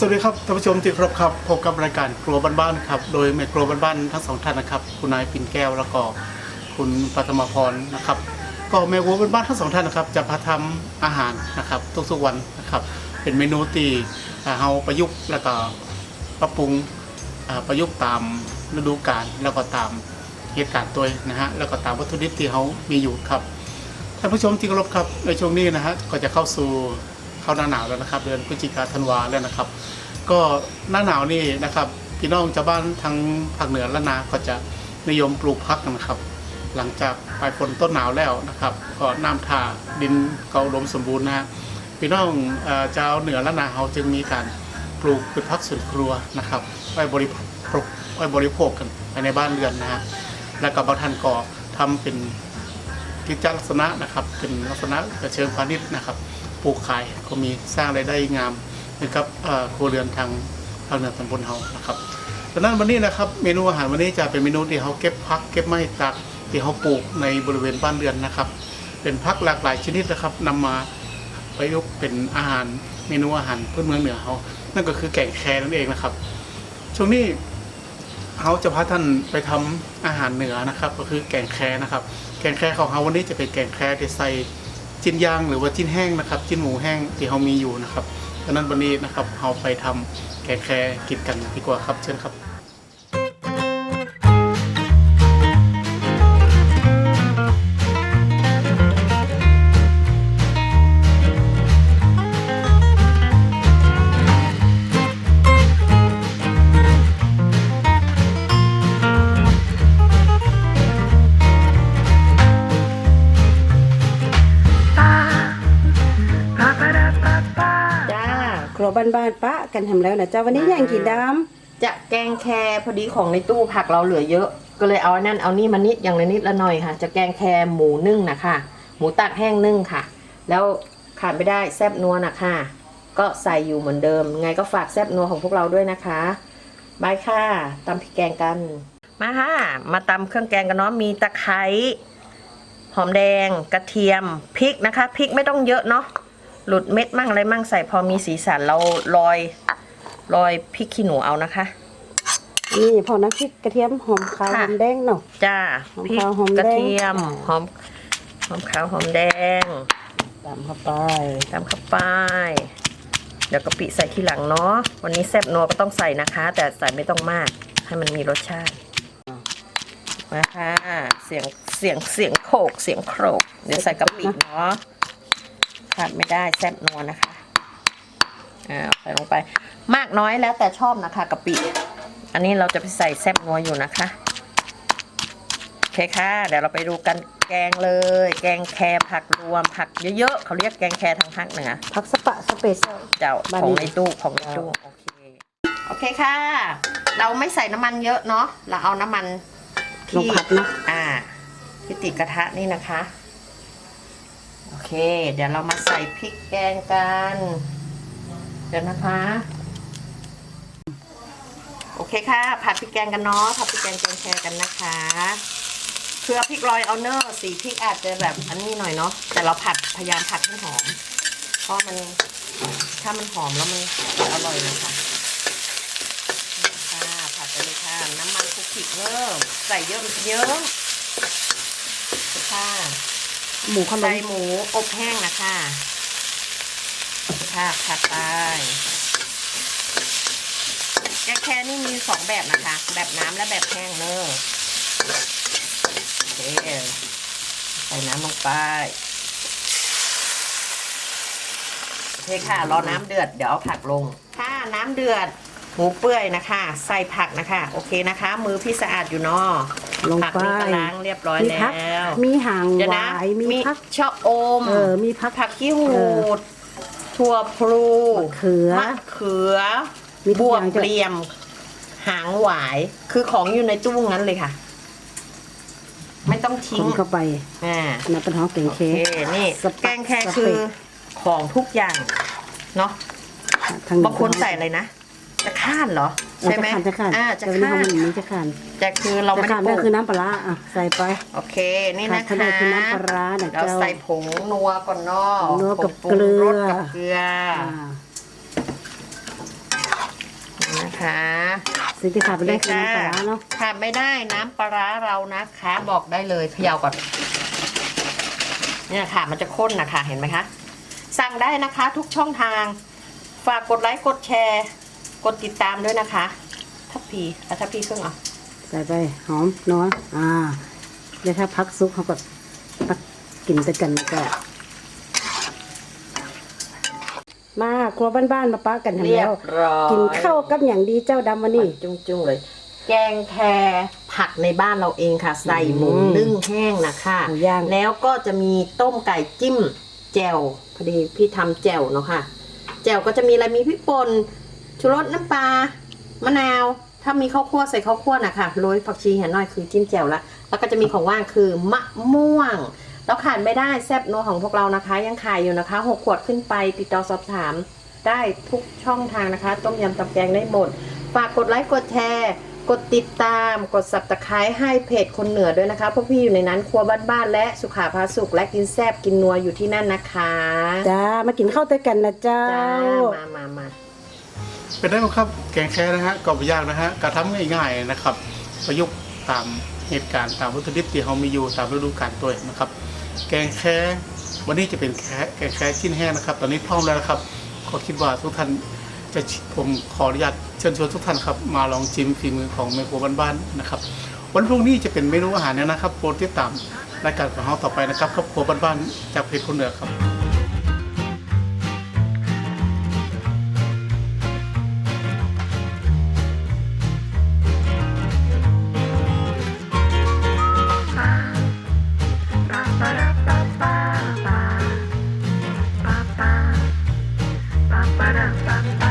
สวัสดีครับท่านผู้ชมที่เคารพครับพบกับรายการครัวบ้านๆครับ โดยแม่ครัวบ้านๆทั้งสองท่านนะครับ คุณนายปิ่นแก้วแล้วก็คุณปัทมาพรนะครับ ก็แม่ครัวบ้านๆทั้งสองท่านนะครับ จะพาทำอาหารนะครับทุกๆวันนะครับ เป็นเมนูที่เราประยุกต์แล้วก็ปรับปรุงประยุกต์ตามฤดูกาลแล้วก็ตามเหตุการณ์ตัวนะฮะแล้วก็ตามวัตถุดิบที่เขามีอยู่ครับท่านผู้ชมที่เคารพครับในช่วงนี้นะฮะก็จะเข้าสู่ เข้าหน้าหนาวแล้วนะครับ เดือนพฤศจิกาธันวาแล้วนะครับ ก็หน้าหนาวนี่นะครับพี่น้องชาวบ้านทางภาคเหนือและนาก็จะนิยมปลูกพักนะครับ หลังจากปลายฝนต้นหนาวแล้วนะครับ ก็น้ำท่าดินก็อุดมสมบูรณ์นะฮะพี่น้องชาวเหนือและนาเขาจึงมีการปลูกพืชพักสวนครัวนะครับไว้บริโภคไว้บริโภคกันภายในบ้านเรือนนะฮะแล้วก็บางท่านก็ทำเป็นกิจลักษณะนะครับ เป็นลักษณะกระเชิงพาณิชย์นะครับ ปลูกขายก็มีสร้างรายได้งามนะครับครัวเรือนทางภาคเหนือตำบลเฮานะครับดังนั้นวันนี้นะครับเมนูอาหารวันนี้จะเป็นเมนูที่เขาเก็บพักเก็บไม้จากที่เขาปลูกในบริเวณบ้านเรือนนะครับ เป็นพักหลากหลายชนิดนะครับนำมาประยุกต์เป็นอาหารเมนูอาหารพื้นเมืองเหนือเขานั่นก็คือแกงแครนั่นเองนะครับ ช่วงนี้เขาจะพาท่านไปทำอาหารเหนือนะครับ ก็คือแกงแครนะครับ แกงแครของเขาวันนี้จะเป็นแกงแครที่ใส่ จิ้นย่างหรือว่าจิ้นแห้งนะครับจิ้นหมูแห้งที่เรามีอยู่นะครับดังนั้นวันนี้นะครับเราไปทำแกงแคกินกันดีกว่าครับเชิญครับ ครัวบ้านๆปะกันทำแล้วนะเจ้าวันนี้ย่างกี่ดจะแกงแครพอดีของในตู้ผักเราเหลือเยอะ ก็เลยเอาอันนั่นเอานี่มานิดอย่างละนิดละหน่อยค่ะ จะแกงแครหมูนึ่งนะคะหมูตัดแห้งนึ่งค่ะ แล้วขาดไม่ได้แซบนัวนะคะก็ใส่อยู่เหมือนเดิม ไงก็ฝากแซบนัวของพวกเราด้วยนะคะบายค่ะตำพริกแกงกัน มาค่ะ มาตำเครื่องแกงกันเนาะมีตะไคร้หอมแดงกระเทียมพริกนะคะพริกไม่ต้องเยอะเนาะ หลุดเม็ดมั่งอะไรมั่งใส่พอมีสีสันเราลอยลอยพริกขี้หนูเอานะคะำนี่พอน้ำพริกกระเทียมหอมขาวค่ะหอมแดงเนาะ จ้าหอมพริกขาวหอมกระแดงเทียมหอมหอมขาวหอมแดงตามเข้าไปตามเข้าไป เดี๋ยวกะปิใส่ทีหลังเนาะวันนี้แซ่บนัวก็ต้องใส่นะคะ แต่ใส่ไม่ต้องมาก ให้มันมีรสชาติมาค่ะเสียงเสียงเสียงโขกเสียงโขกเดี๋ยวใส่กะปิเนาะ ขาดไม่ได้แซ่บนัวนะคะอ่าใส่ลงไป มากน้อยแล้วแต่ชอบนะคะกะปิอันนี้เราจะไปใส่แซ่บนัวอยู่นะคะโอเคค่ะเดี๋ยวเราไปดูกันแกงเลย แกงแครผักรวมผักเยอะๆเขาเรียกแกงแครทางภาคเหนือผักสปะสเปซเจ้าบ้านของนี้ในตู้ของในตู้โอเคโอเคค่ะ เราไม่ใส่น้ำมันเยอะเนาะเราเอาน้ำมันลงที่ ผัดเนาะอ่าที่ติดกระทะนี่นะคะโอ เค เดี๋ยวเรามาใส่พริกแกงกัน เดี๋ยวนะคะ โอเคค่ะ ผัดพริกแกงกันเนาะ ผัดพริกแกงแกงแชร์กันนะคะคือเอพริกลอยเอาเนอร์สีพริกอาจจะแบบอันนี้หน่อยเนาะ แต่เราผัดพยายามผัดให้หอม เพราะมันถ้ามันหอมแล้วมันอร่อยนะคะค่ะผัดไปเลยค่ะ น้ำมันคุกคิกเริ่มใส่เยอะเยอะ หมูขนใส่มหมูอบแห้งนะคะค่ะผัดไปแกงแค่นี่มีสองแบบนะคะ แบบน้ำและแบบแห้งเนอะโอเคใส่น้ำลงไปโอเคค่ะ รอน้ำเดือด เดี๋ยวเอาผักลงค่ะน้ำเดือดหมูเปื่อยนะคะ ใส่ผักนะคะ โอเคนะคะ มือพี่สะอาดอยู่เนาะ ลงผักไปนี่ก็ล้างเรียบร้อยมีแล้พักวมีหางเดี๋ยวหนะวายมีพักชะอม เออมีพัก ผักขี้หูเออดถั่วพลูมะเขือมะเขือมีทุบกวอบย่างเปจ้ะลี่ยม หางหวาย คือของอยู่ในตู้งั้นเลยค่ะ ไม่ต้องคทิ้งนเข้าไปอ่า อันนั้นเป็นหอมเก่งโอเค เคนี่สปะแกงแค่สเปะคือของทุกอย่าง เนาะทางบางคนใส่อะไรนะ จะข้านเหรอ ใช่ไหมจะขันจะขันอ่าจะแต่วันนี้ข้าเขานมันมีจะขันจะคือเราจะไม่ขัได้นปนั่ลูนกคือน้ำปลาร้าอะใส่ไป โอเค นี่ขานะดคะขนาดคือน้ำปลาร้าเนี่ยเราเจ้าใส่ผงนัวก่อนเนาะนัวกับผงปรุงรสเกลือกับเกลืออ่านะคะสิ่งที่ขาดไปได้คือน้ำปลาร้าเนาะขาดไม่ได้น้ำปลาร้าเรานะคะ บอกได้เลยเขย่าก่อน เนี่ยค่ะมันจะข้นนะคะเห็นไหมคะ สั่งได้นะคะทุกช่องทาง ฝากกดไลค์กดแชร์ กดติดตามด้วยนะคะ ทัพพีเอาทัพพีเครื่องเอาใส่ไปหอมนัวอ่าเดี๋ยวถ้าพักซุกเขาก็ตักกินไปกันก็มาครัวบ้านๆมาปะกันทำเรียแล้วบร้อยกินข้าวกับอย่างดีเจ้าดำวันนี้จุ้งจุ้งๆเลย แกงแครผักในบ้านเราเองค่ะ ใส่หมูอืมนึ่งแห้งนะคะหมูย่าง แล้วก็จะมีต้มไก่จิ้มแจ่วพอดีพี่ทำแจ่วเนาะค่ะแจ่วก็จะมีอะไรมีพริกป่น ชูรสน้ำปลามะนาว ถ้ามีข้าวคั่วใส่ข้าวคั่วนะคะโรยผักชีเห็นหน่อยคือจิ้มแจ่วละแล้วก็จะมีของว่างคือมะม่วงแล้วขาดไม่ได้แซบนัวของพวกเรานะคะ ยังขายอยู่นะคะหกขวดขึ้นไปติดต่อสอบถาม ได้ทุกช่องทางนะคะ ต้มยำตำแกงได้หมด ฝากกดไลค์กดแชร์ กดติดตาม กดสับตะไคร้ให้เพจคนเหนือด้วยนะคะพวกพี่อยู่ในนั้นครัวบ้านๆและสุขาพาสุขและกินแซบกินนัวอยู่ที่นั่นนะคะ จ้า มากินข้าวด้วยกันนะเจ้า จ้า มามามา เป็นได้ไหมครับแกงแค่นะฮะก็ไม่ยากนะฮะกระทำง่ายๆนะครับ ประยุกต์ตามเหตุการณ์ตามวัตถุดิบที่เรามีอยู่ตามฤดูกาลตัวนะครับ แกงแค่วันนี้จะเป็นแค่แกงแค่ชิ้นแห้งนะครับ ตอนนี้พร้อมแล้วนะครับก็คิดว่าทุกท่านจะผมขออนุญาตเชิญชวนทุกท่านครับมาลองชิมฝีมือของแม่ครัวบ้านๆนะครับ วันพรุ่งนี้จะเป็นเมนูอาหารเนี่ยนะครับโปรดติดตามรายการของเราต่อไปนะครับครอบครัวบ้านๆจากเพจคนเหนือครับ ba ba da ba ba.